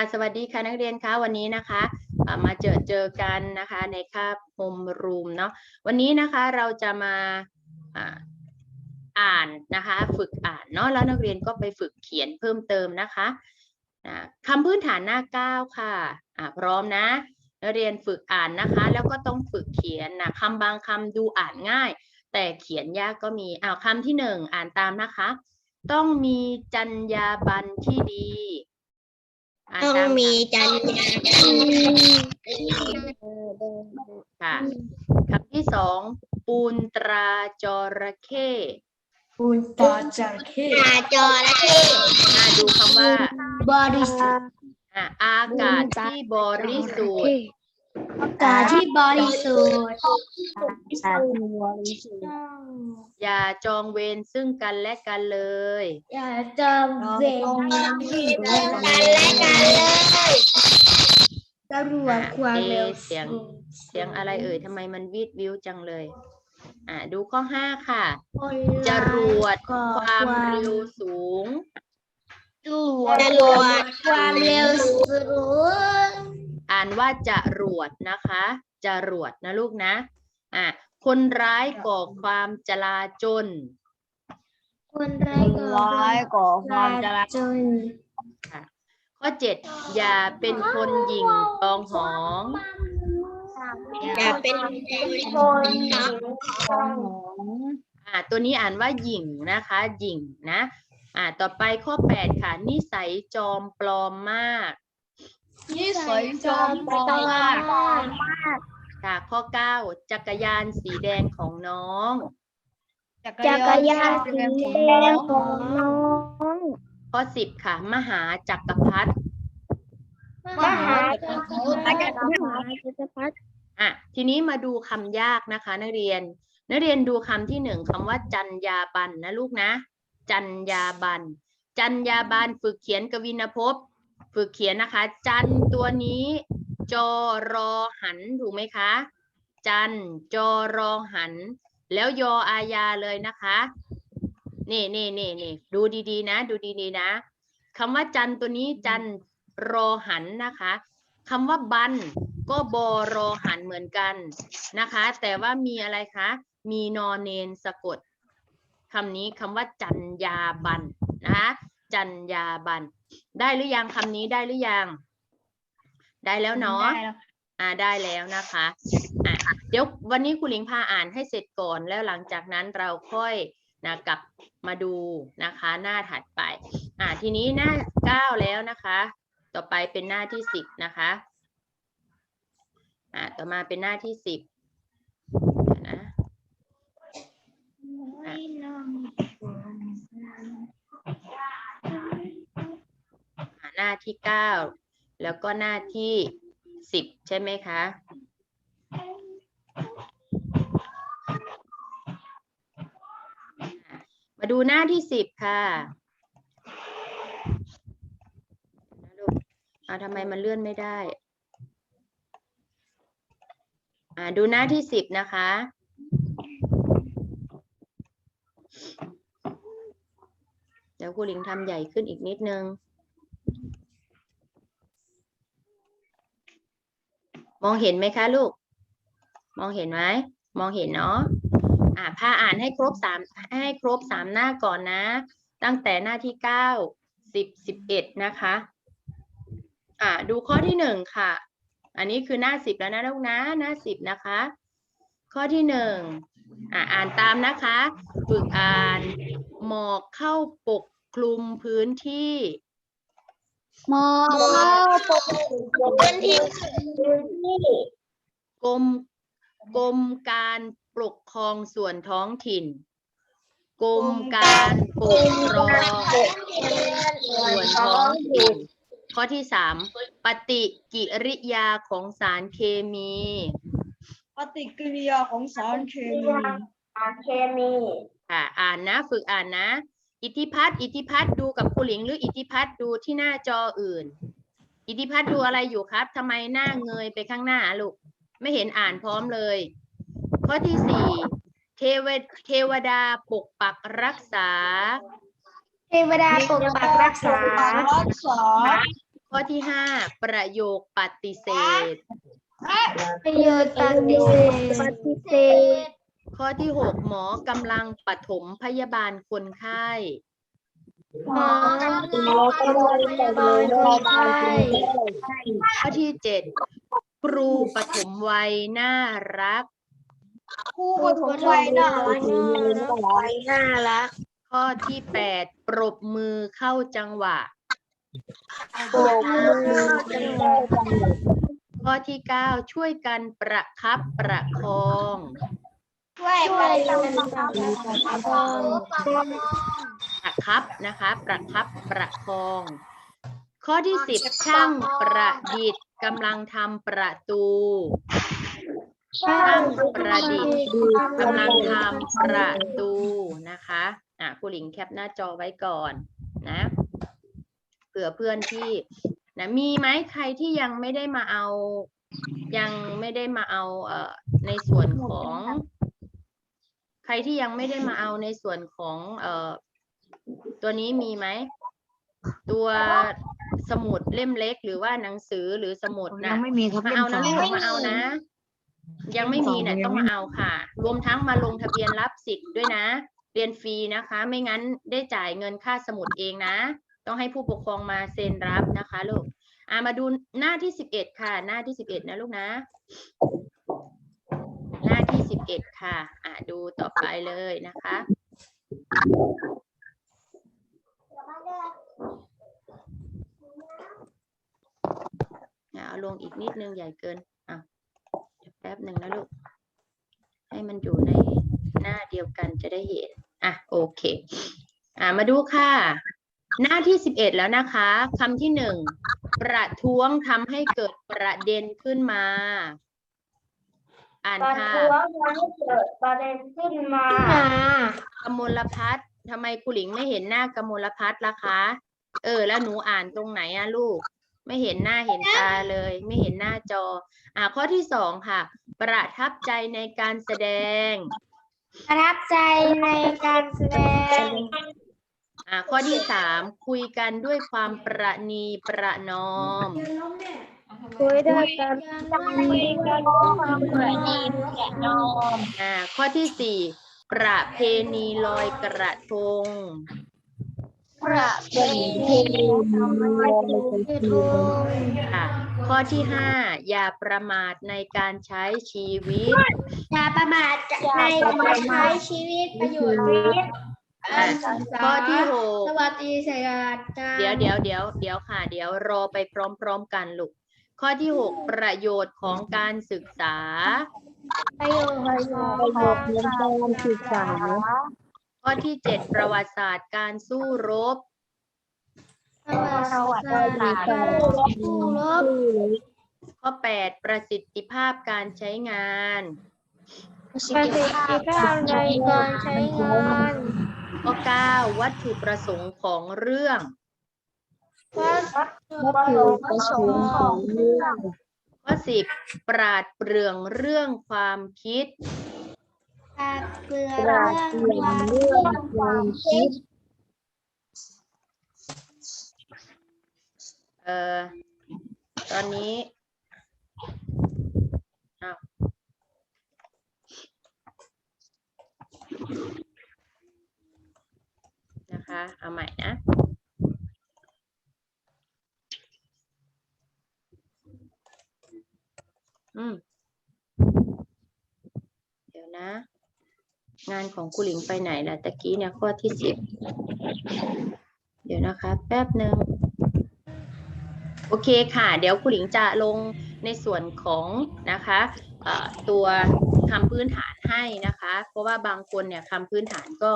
ค่ะสวัสดีค่ะนักเรียนคะวันนี้นะคะมาเจอเจอกันนะคะในคาบโฮมรูมเนาะวันนี้นะคะเราจะมาอ่านนะคะฝึกอ่านเนาะแล้วนักเรียนก็ไปฝึกเขียนเพิ่มเติมนะคะอ่าคำพื้นฐานหน้าเก้าค่ะอ่าพร้อมนะนักเรียนฝึกอ่านนะคะ แล้วก็ต้องฝึกเขียนนะคำบางคำดูอ่านง่าย แต่เขียนยากก็มีอ้าวคำที่หนึ่งอ่านตามนะคะ ต้องมีจรรยาบรรณที่ดี ต้องตามีจรรยาบรรณค่ะคำที่สองปูนตราจระเข้ปูนตาจระเข้ตาจระเข้อ่าดูคำว่าบริสุทธิ์อ่าอากาศที่บริสุทธิ์ อากาศที่บริสุทธิ์อย่าจองเวรซึ่งกันและกันเลย อย่าจำเวรกันและกันเลยจรวดความเร็วเสียงเสียงอะไรเอ่ยทำไมมันวิดวิวจังเลย อ่าดูข้อห้าค่ะ จรวดความเร็วสูง จรวดจรวดความเร็วสูง อ่านว่าจรวดนะคะจรวดนะลูกนะอะคนร้ายก่อความจลาจลคนร้ายก่อความจราจนข้อเจ็ดอย่าเป็นคนหยิ่งจองหองอย่าเป็นคนอ่าตัวนี้อ่านว่าหยิ่งนะคะหยิ่งนะอ่าต่อไปข้อแปดค่ะนิสัยจอมปลอมมาก นี่สวยจอมปลอมค่ะข้อเก้าจักรยานสีแดงของน้อง จักรยานสีแดงของน้องข้อสิบค่ะ มหาจักรพรรดิมหาจักรพรรดิอะทีนี้มาดูคำยากนะคะ นักเรียน นักเรียนดูคำที่หนึ่งคำว่าจัญญาบันนะลูกนะ จัญญาบัน จัญญาบันฝึกเขียนกวินภพ ฝึกเขียนนะคะ จันตัวนี้ จอรอหันถูกไหมคะ จันจอรอหัน แล้วยออาญาเลยนะคะ นี่นี่นี่นี่ดูดีๆ นะ ดูดีๆนะคำว่าจันตัวนี้จันรอหันนะคะคำว่าบันก็บอรอหันเหมือนกันนะคะ แต่ว่ามีอะไรคะ มีนอนเนนสะกดคำนี้คำว่าจัญญาบันนะคะจัญญาบัน ได้หรือยังคำนี้ได้หรือยัง ได้แล้วเนาะอ่าได้แล้วนะคะอะเดี๋ยววันนี้คุณหลิงพาอ่านให้เสร็จก่อนแล้วหลังจากนั้นเราค่อยนะกลับมาดูนะคะ หน้าถัดไป อ่าทีนี้หน้าเก้าแล้วนะคะ ต่อไปเป็นหน้าที่สิบนะคะอ่าต่อมาเป็นหน้าที่สิบนะ อ่า หน้าที่เก้าแล้วก็หน้าที่สิบใช่ไหมคะ มาดูหน้าที่สิบค่ะนะลูกอ่าทำไมมันเลื่อนไม่ได้ อ่าดูหน้าที่สิบนะคะ เดี๋ยวครูหลิงทำใหญ่ขึ้นอีกนิดนึง มองเห็นไหมคะลูก มองเห็นไหมมองเห็นเนาะอ่าพาอ่านให้ครบสามให้ครบสามหน้าก่อนนะ ตั้งแต่หน้าที่เก้าสิบสิบเอ็ดนะคะ อ่า ดูข้อที่หนึ่งค่ะ อันนี้คือหน้าสิบแล้วนะลูกนะ หน้าสิบนะคะ ข้อที่หนึ่งอ่าอ่านตามนะคะ ฝึกอ่านหมอกเข้าปกคลุมพื้นที่ มอเข้าปกพื้นที่กรมกรมการปกครองส่วนท้องถิ่น กรมการปกครองส่วนท้องถิ่น ข้อที่สามปฏิกิริยาของสารเคมี ปฏิกิริยาของสารเคมีเคมี ค่ะอ่านนะ ฝึกอ่านนะ อิทธิพัฒน์อิทธิพัฒน์ดูกับครูหลิงหรืออิทธิพัฒน์ดูที่หน้าจออื่น อิทธิพัฒน์ดูอะไรอยู่ครับทำไมหน้าเงยไปข้างหน้าลูกไม่เห็นอ่านพร้อมเลย ข้อที่สี่เทวเทวดาปกปักรักษา เทวดาปกปักรักษารักษาข้อที่ห้าประโยคปฏิเสธประโยชน์ปฏิเสธปฏิเสธ ข้อที่หกหมอกำลังปฐมพยาบาลคนไข้หมอกำลังปฐมพยาบาลคนไข้ข้อที่เจ็ดครูปฐมวัยน่ารักผู้ปฐมวัยน่ารักน่ารัก ข้อที่แปดปรบมือเข้าจังหวะปรบมือจังหวะข้อที่เก้าช่วยกันประคับประคอง ช่วยกันประคับประคองประคับนะคะประคับประคอง ข้อที่สิบช่างประดิษฐ์กำลังทำประตูช่างประดิษฐ์กำลังทำประตูนะคะอะครูหลิงแคปหน้าจอไว้ก่อนนะเผื่อเพื่อนที่นะมีไหมใครที่ยังไม่ได้มาเอา ยังไม่ได้มาเอาเอ่อในส่วนของ ใครที่ยังไม่ได้มาเอาในส่วนของเอ่อตัวนี้มีไหม ตัวสมุดเล่มเล็กหรือว่าหนังสือหรือสมุดยันะงไม่มีครับมาล่เอามนะสลูงกครับมาเอานะ ยังไม่มีนะยังไม่ต้องมาเอาค่ะ รวมทั้งมาลงทะเบียนรับสิทธิ์ด้วยนะ เรียนฟรีนะคะ ไม่งั้นได้จ่ายเงินค่าสมุดเองนะ ต้องให้ผู้ปกครองมาเซ็นรับนะคะลูกอ่ามาดูหน้าที่สิบเอ็ดค่ะ หน้าที่สิบเอ็ดนะลูกนะหน้าที่สิบ เอ็ดค่ะ อ่าดูต่อไปเลยนะคะ เอาลงอีกนิดนึงใหญ่เกินอะเดี๋ยวแป๊บหนึ่งนะลูก ให้มันอยู่ในหน้าเดียวกันจะได้เห็น อะโอเค อะมาดูค่ะ หน้าที่สิบเอ็ดแล้วนะคะคำที่หนึ่งประท้วงทำให้เกิดประเด็นขึ้นมา อ่านประค่ะท้วงทำให้เกิดประเด็นขึ้นมากมลพัฒน์ทำไมครูหลิงไม่เห็นหน้ากมลพัฒน์ล่ะคะ เออ แล้วหนูอ่านตรงไหนอะลูก ไม่เห็นหน้าเห็นตาเลย ไม่เห็นหน้าจอ อ่าข้อที่สองค่ะ ประทับใจในการแสดง ประทับใจในการแสดง อ่าข้อที่สามคุยกันด้วยความประนีประนอม คุยด้วยกันคุยกันความประณีตประนอมอ่าข้อที่สี่ประเพณีลอยกระทง ประเพณีลอยกระทงค่ะ ข้อที่ห้าอย่าประมาทในการใช้ชีวิต อย่าประมาทในการใช้ชีวิตประโยชน์อะข้อที่หกสวัสดีสวัสดีเดี๋ยวเดี๋ยวเดี๋ยวเดี๋ยวค่ะ เดี๋ยวรอไปพร้อม ๆ กันลูก ข้อที่หกประโยชน์ของการศึกษา ประโยชน์ประโยชน์ของการศึกษา ข้อที่เจ็ดประวัติศาสตร์การสู้รบ ประวัติศาสตร์ผู้รบ ข้อแปดประสิทธิภาพการใช้งาน ประสิทธิภาพในการใช้งาน ข้อเก้าวัตถุประสงค์ของเรื่อง วัตถุประสงค์ของเรื่องข้อสิบปราดเปรื่องเรื่องความคิดการเปลืองเรื่องความคิด เอ่อ ตอนนี้อ้าวนะคะ เอาใหม่นะ อืม เดี๋ยวนะ งาน ของคุหลิงไปไหนล่ะตะกี้เนี่ยข้อที่สิบเดี๋ยวนะคะ แป๊บหนึ่งโอเคค่ะ เดี๋ยวคุณหลิงจะลงในส่วนของนะคะตัวคำพื้นฐานให้นะคะ เพราะว่าบางคนเนี่ยคำพื้นฐานก็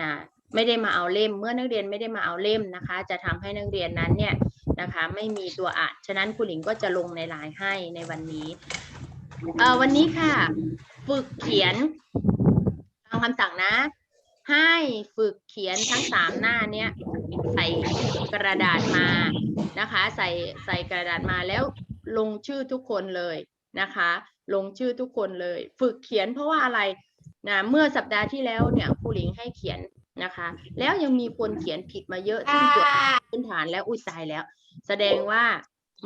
นะไม่ได้มาเอาเล่ม เมื่อนักเรียนไม่ได้มาเอาเล่มนะคะ จะทำให้นักเรียนนั้นเนี่ยนะคะไม่มีตัวอ่านฉะนั้นคุณหลิงก็จะลงในไลน์ให้ในวันนี้วันนี้ค่ะ ฝึกเขียน คำสั่งนะ ให้ฝึกเขียนทั้งสามหน้าเนี้ยใส่กระดาษมานะคะ ใส่ใส่กระดาษมาแล้วลงชื่อทุกคนเลยนะคะ ลงชื่อทุกคนเลย ฝึกเขียนเพราะว่าอะไรนะเมื่อสัปดาห์ที่แล้วเนี่ยครูหลิงให้เขียนนะคะ แล้วยังมีคนเขียนผิดมาเยอะซึ่ตรวจพื้นฐานแล้วอุ้ยตายแล้ว แสดงว่า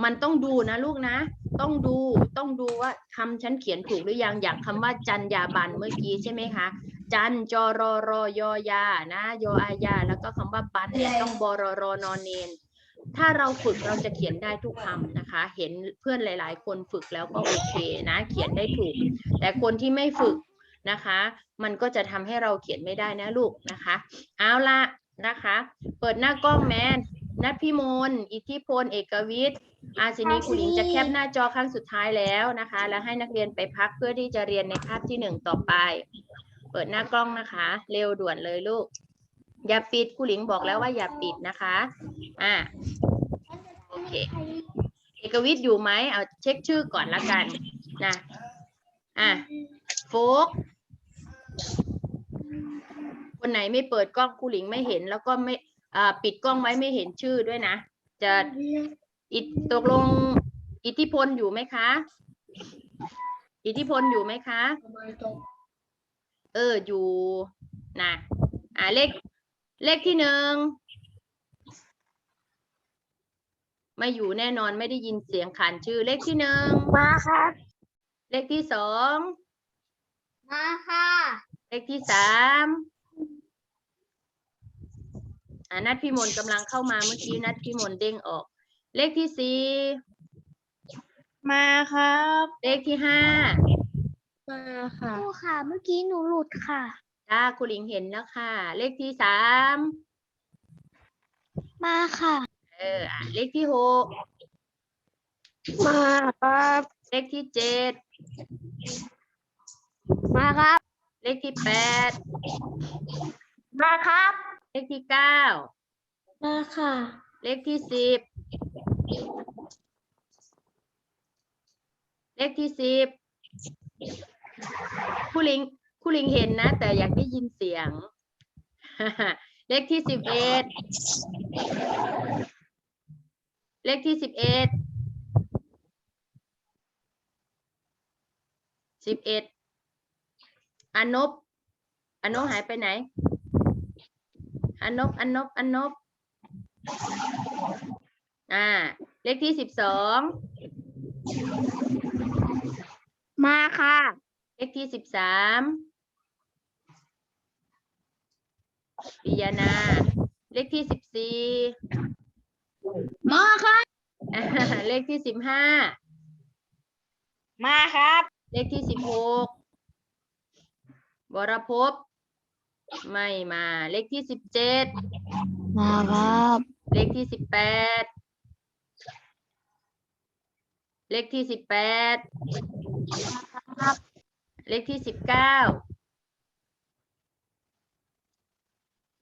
มันต้องดูนะลูกนะ ต้องดูต้องดูว่าคำฉันเขียนถูกหรือยังอย่างคำว่าจัญญาบันเมื่อกี้ใช่ไหมคะ จันจรอรอยอยานะยออายา แล้วก็คำว่าปันเนี่ยต้องบรรอนอนเนน ถ้าเราฝึกเราจะเขียนได้ทุกคำนะคะ เห็นเพื่อนหลาย ๆ คนฝึกแล้วก็โอเคนะ เขียนได้ถูก แต่คนที่ไม่ฝึกนะคะ มันก็จะทำให้เราเขียนไม่ได้นะลูกนะคะ เอาละนะคะ เปิดหน้ากล้องแมนนัทพิมล อิทธิพล เอกวิทย์ อาซินีคุณหญิงจะแคปหน้าจอครั้งสุดท้ายแล้วนะคะ แล้วให้นักเรียนไปพักเพื่อที่จะเรียนในคาบที่หนึ่งต่อไปเปิดหน้ากล้องนะคะ เร็วด่วนเลยลูก อย่าปิดครูหลิงบอกแล้วว่าอย่าปิดนะคะ อ่าโอเคเอกวิทย์อยู่ไหมเอาเช็คชื่อก่อนละกันนะอะโฟกคนไหนไม่เปิดกล้องครูหลิงไม่เห็น แล้วก็ไม่อ่าปิดกล้องไว้ไม่เห็นชื่อด้วยนะ จะอิตกลงอิทธิพลอยู่ไหมคะ อิทธิพลอยู่ไหมคะ เอออยู่นะอ่าเลขเลขที่หนึ่งไม่อยู่แน่นอนไม่ได้ยินเสียงขานชื่อ เลขที่หนึ่งมาครับ เลขที่สองมาค่ะ เลขที่สามอ่านัดพี่มนต์กำลังเข้ามาเมื่อกี้นัดพี่มนต์เด้งออก เลขที่สี่มาครับ เลขที่ห้า มาค่ะครูค่ะ เมื่อกี้หนูหลุดค่ะจ้าคุณหลิงเห็นแล้วค่ะ เลขที่สามมาค่ะ เอออะเลขที่หกมาครับเลขที่เจ็ดมาครับ เลขที่แปดมาครับ เลขที่เก้ามาค่ะ เลขที่สิบเลขที่สิบ คุณหลิงคุณหลิงเห็นนะ แต่อยากได้ยินเสียง เลขที่สิบเอ็ดเลขที่สิบเอ็ดสิบเอ็ดอนนบอนนบหายไปไหนอนนบอนนบอนนบอ่า เลขที่สิบสอง มาค่ะ เลขที่สิบสามปิยานา เลขที่สิบสี่มาค่ะเลขที่สิบห้า มาครับ เลขที่สิบหกวรภพไม่มา เลขที่สิบเจ็ดมาครับ เลขที่สิบแปด เลขที่สิบแปด เลขที่สิบเก้า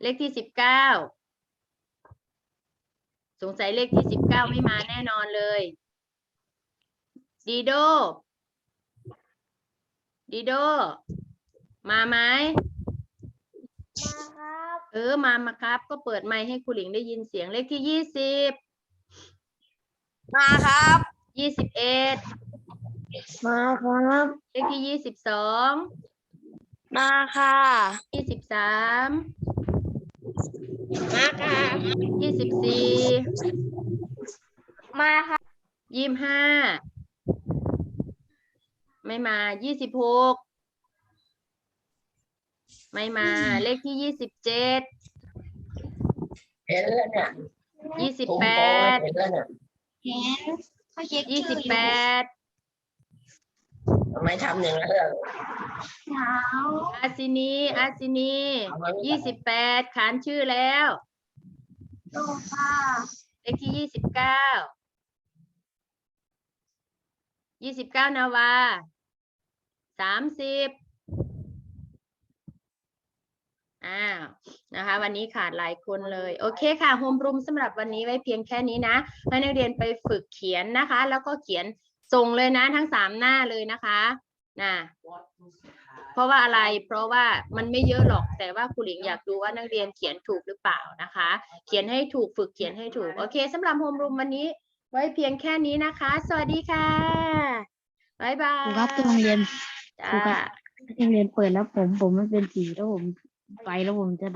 เลขที่สิบเก้าสงสัยเลขที่สิบเก้าไม่มาแน่นอนเลยดีโดดีโดมาไหมมาครับเออมามาครับ ก็เปิดไมค์ให้ครูหลิงได้ยินเสียงเลขที่ยี่สิบมาครับยี่สิบเอ็ด มาครับเลขที่ยี่สิบสองมาค่ะยี่สิบสามมาค่ะยี่สิบสี่มาค่ะยี่สิบห้าไม่มายี่สิบหกไม่มา เลขที่ยี่สิบเจ็ดเห็นแล้วเนี่ยยี่สิบผมแปบอกว่าดเห็นแล้วเนี่ยเห็นเขาเช็คยี่สิบแปดทำ ไม่ทำอย่งนั้นล่ะเช้าอาซินีอาซินียี่สิบแปดขานชื่อแล้วโตค่ะเลขที่ยี่สิบเก้ายี่สิบเก้านาวาสามสิบอ้าวนะคะ วันนี้ขาดหลายคนเลย โอเคค่ะโฮมรูมสำหรับวันนี้ไว้เพียงแค่นี้นะ ให้นักเรียนไปฝึกเขียนนะคะ แล้วก็เขียน ส่งเลยนะทั้งสามหน้าเลยนะคะนะเพราะว่าอะไร เพราะว่ามันไม่เยอะหรอก แต่ว่าครูหลิงอยากดูว่านักเรียนเขียนถูกหรือเปล่านะคะ เขียนให้ถูกฝึกเขียนให้ถูก โอเคสำหรับโฮมรูมวันนี้ ไว้เพียงแค่นี้นะคะ สวัสดีค่ะบ๊ายบายครูครับที่โรงเรียนจ้าครูครับโรงเรียนเปิดแล้วผมผมมันเป็นสีแล้วผมไปแล้วผมจะได้